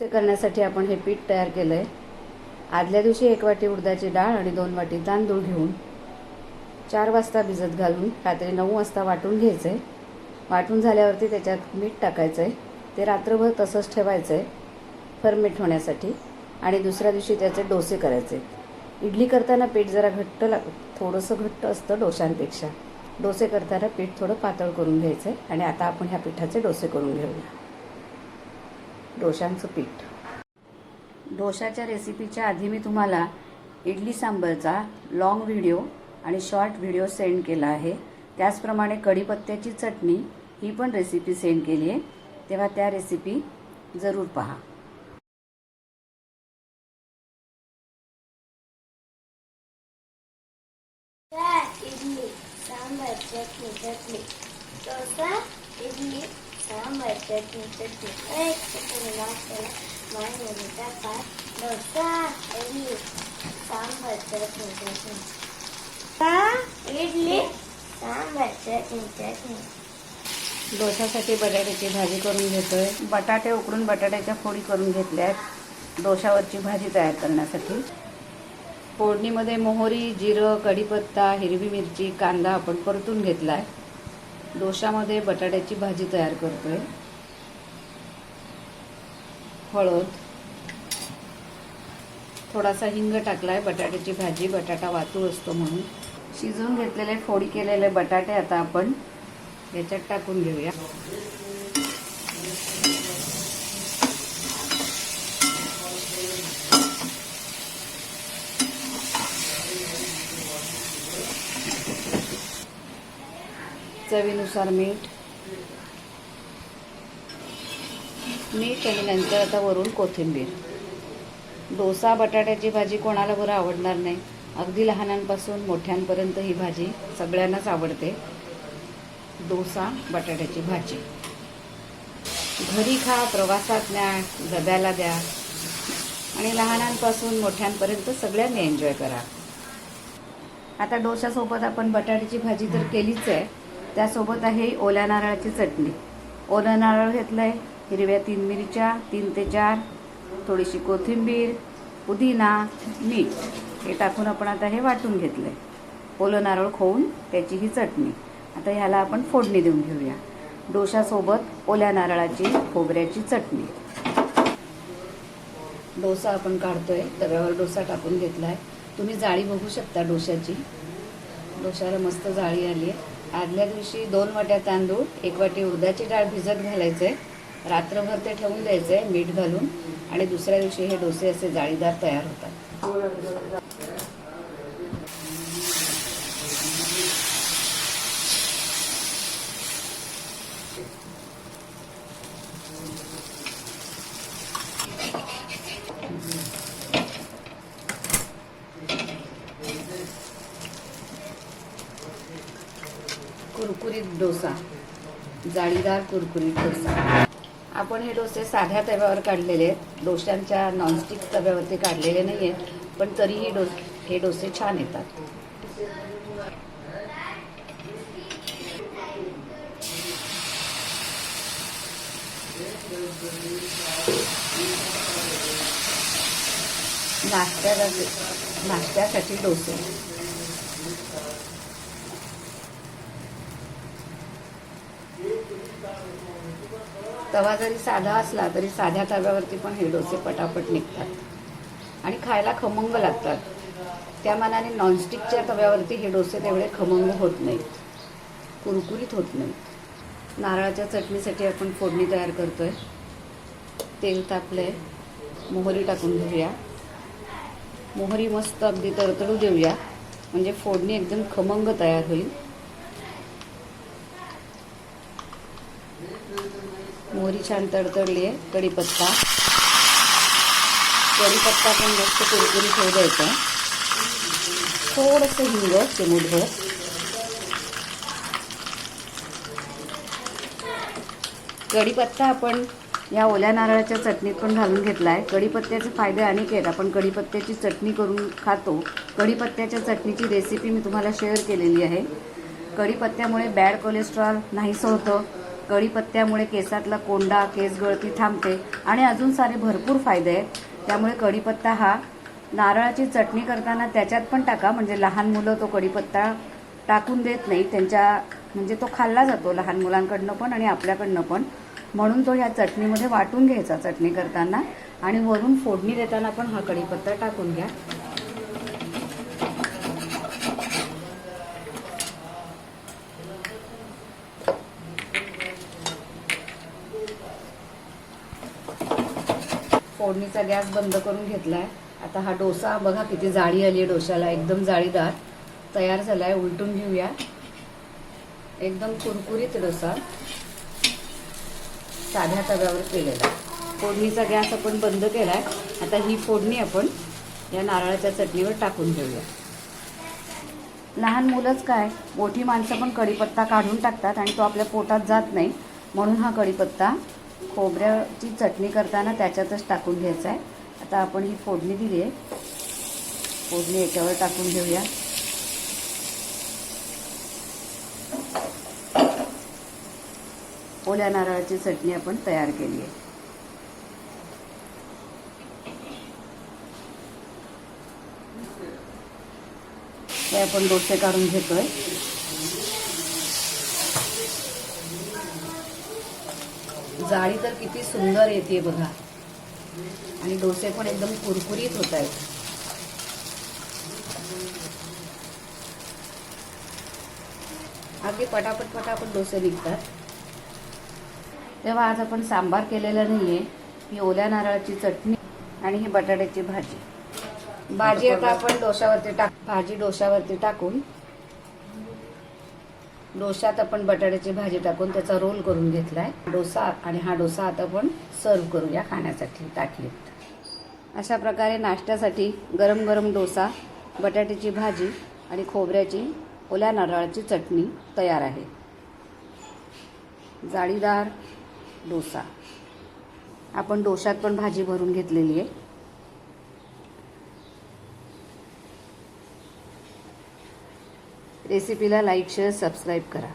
ते करण्यासाठी आपण हे पीठ तयार केलं आहे आदल्या दिवशी एक वाटी उडदाची डाळ आणि दोन वाटी तांदूळ घेऊन चार वाजता भिजत घालून रात्री नऊ वाजता वाटून घ्यायचं आहे वाटून झाल्यावरती त्याच्यात मीठ टाकायचं आहे ते रात्रभर तसंच ठेवायचं आहे फर्मेट होण्यासाठी आणि दुसऱ्या दिवशी त्याचे डोसे करायचे इडली करताना पीठ जरा घट्ट लाग थोडंसं घट्ट असतं डोशांपेक्षा. डोसे करताना पीठ थोडं पातळ करून घ्यायचं आहे आणि आता आपण ह्या पिठाचे डोसे करून घेऊया. डोशांचं पीठ. डोशाच्या रेसिपीच्या आधी मी तुम्हाला इडली सांबरचा लॉंग व्हिडिओ आणि शॉर्ट व्हिडिओ सेंड केला आहे. त्याचप्रमाणे कढीपत्त्याची चटणी ही पण रेसिपी सेंड केली आहे. तेव्हा त्या रेसिपी जरूर पहा. इडली सांबार चटणी चटणी. डोसा इडली सांबार चटणी चटणी एक चटणी नाश्त्याला मायनीचा पाच डोसा इडली सांबार चटणी इडली सांबार डोशासाठी बटाट्याची भाजी करून घेतोय. बटाटे उकडून बटाट्याच्या फोडी करून घेतल्या आहेत. डोशावरची भाजी तयार करण्यासाठी. फोडणीमध्ये मोहरी जिरं कढीपत्ता हिरवी मिरची कांदा आपण परतून घेतला आहे डोशामध्ये बटाट्याची भाजी तयार करतोय. हळद. थोडासा हिंग टाकलाय बटाट्याची भाजी बटाटा वातू असतो म्हणून. शिजवून घेतलेले फोडी केलेले बटाटे आता आपण याच्यात टाकून घेऊया. चवीनुसार मीठ. मीठ आणि नंतर आता वरून कोथिंबीर. डोसा बटाट्याची भाजी कोणाला बरं आवडणार नाही. अगदी लहानांपासून मोठ्यांपर्यंत ही भाजी सगळ्यांनाच आवडते. डोसा बटाट्याची भाजी. घरी खा प्रवासात न्या डब्याला द्या. आणि लहानांपासून मोठ्यांपर्यंत सगळ्यांनी एन्जॉय करा. आता डोशासोबत आपण बटाट्याची भाजी तर केलीच आहे. त्यासोबत आहे ओल्या नारळाची चटणी. ओलं नारळ घेतलं आहे हिरव्या तीन मिरच्या तीन ते चार थोडीशी कोथिंबीर पुदिना मीठ. हे टाकून आपण आता हे वाटून घेतलं आहे ओलं नारळ खोवून त्याची ही चटणी. आता ह्याला आपण फोडणी देऊन घेऊया. डोशासोबत ओल्या नारळाची खोबऱ्याची चटणी. डोसा आपण काढतोय. तव्यावर डोसा टाकून घेतलाय. तुम्ही जाळी बघू शकता डोशाची डोशाला मस्त जाळी आली आहे आदल्या दिवशी दोन वाट्या तांदूळ एक वाटी उडदाची डाळ भिजत घालायचे रात्रभर ते ठेवून द्यायचे मीठ घालून आणि दुसऱ्या दिवशी हे डोसे असे जाळीदार तयार होतात कुरकुरीत डोसा जाळीदार कुरकुरीत डोसा. आपण हे डोसे साध्या तव्यावर काढलेले आहेत. डोश्यांच्या नॉनस्टिक तव्यावरती काढलेले नाही आहेत पण तरीही डो हे डोसे छान येतात. नाश्त्याला नाश्त्यासाठी डोसे. तवा जरी साधा असला तरी साध्या तव्यावरती पण हे डोसे पटापट निघतात. आणि खायला खमंग लागतात. त्या मानाने नॉनस्टिकच्या तव्यावरती हे डोसे तेवढे खमंग होत नाहीत. कुरकुरीत होत नाहीत. नारळाच्या चटणीसाठी आपण फोडणी तयार करतो आहे तेल तापलंय. मोहरी टाकून घेऊया. मोहरी मस्त अगदी तरतडू देऊया. म्हणजे फोडणी एकदम खमंग तयार होईल. मोहरी छान तडतडली आहे. कढीपत्ता. कढीपत्ता पण मस्त कुरकुरीत होऊ द्यायचा. थोडंसं हिंग चिमूटभर. कढीपत्ता आपण या ओल्या नारळाच्या चटणीत पण घालून घेतला आहे कढीपत्त्याचे फायदे अनेक आहेत. आपण कढीपत्त्याची चटणी करून खातो. कढीपत्त्याच्या चटणीची रेसिपी मी तुम्हाला शेअर केलेली आहे. कढीपत्त्यामुळे बॅड कोलेस्ट्रॉल नाहीसं होतं. कढीपत्त्यामुळे केसातला कोंडा केस गळती थांबते आणि अजून सारे भरपूर फायदे आहेत. त्यामुळे कढीपत्ता हा नारळाची चटणी करताना त्याच्यात पण टाका. म्हणजे लहान मुलं तो कढीपत्ता टाकून देत नाही. त्यांच्या म्हणजे तो खाल्ला जातो लहान मुलांकडनं पण आणि आपल्याकडनं पण. म्हणून तो ह्या चटणीमध्ये वाटून घ्यायचा चटणी करताना. आणि वरून फोडणी देताना पण हा कढीपत्ता टाकून घ्या. फोडणीचा गॅस बंद करून घेतला आहे आता हा डोसा बघा किती जाळी आली आहे डोशाला एकदम जाळीदार. तयार झाला आहे उलटून घेऊया. एकदम कुरकुरीत डोसा. साध्या तव्यावर केलेला. फोडणीचा गॅस आपण बंद केला आहे आता ही फोडणी आपण या नारळाच्या चटणीवर टाकून घेऊया. लहान मुलंच काय मोठी माणसं पण कढीपत्ता काढून टाकतात आणि तो आपल्या पोटात जात नाही. म्हणून हा कढीपत्ता खोबऱ्याची चटणी करताना त्याच्यातच टाकून घ्यायचं आहे. आता आपण ही फोडणी दिली आहे. फोडणी याच्यावर टाकून घेऊया. ओल्या नारळाची चटणी आपण तयार केली आहे. ते आपण डोसे काढून घेतोय. जाळी तर किती सुंदर येते बघा. आणि डोसे पण एकदम कुरकुरीत होत आहेत. अगदी पटापट पटापट डोसे निघतात. तेव्हा आज आपण सांबार केलेला नाहीये. ही ओल्या नारळाची चटणी आणि ही बटाट्याची भाजी. भाजी आता आपण डोशावरती टाक भाजी डोशावरती टाकून डोशात आपण बटाट्याची भाजी टाकून त्याचा रोल करून घेतलाय. डोसा आणि हा डोसा आता आपण सर्व करूया खाण्यासाठी ताटलीत. अशा प्रकारे नाश्त्यासाठी गरम गरम डोसा बटाट्याची भाजी आणि खोबऱ्याची ओल्या नारळाची चटणी तयार आहे. जाळीदार डोसा. आपण डोशात पण भाजी भरून घेतलेली आहे. रेसिपीला लाईक शेअर सबस्क्राईब करा.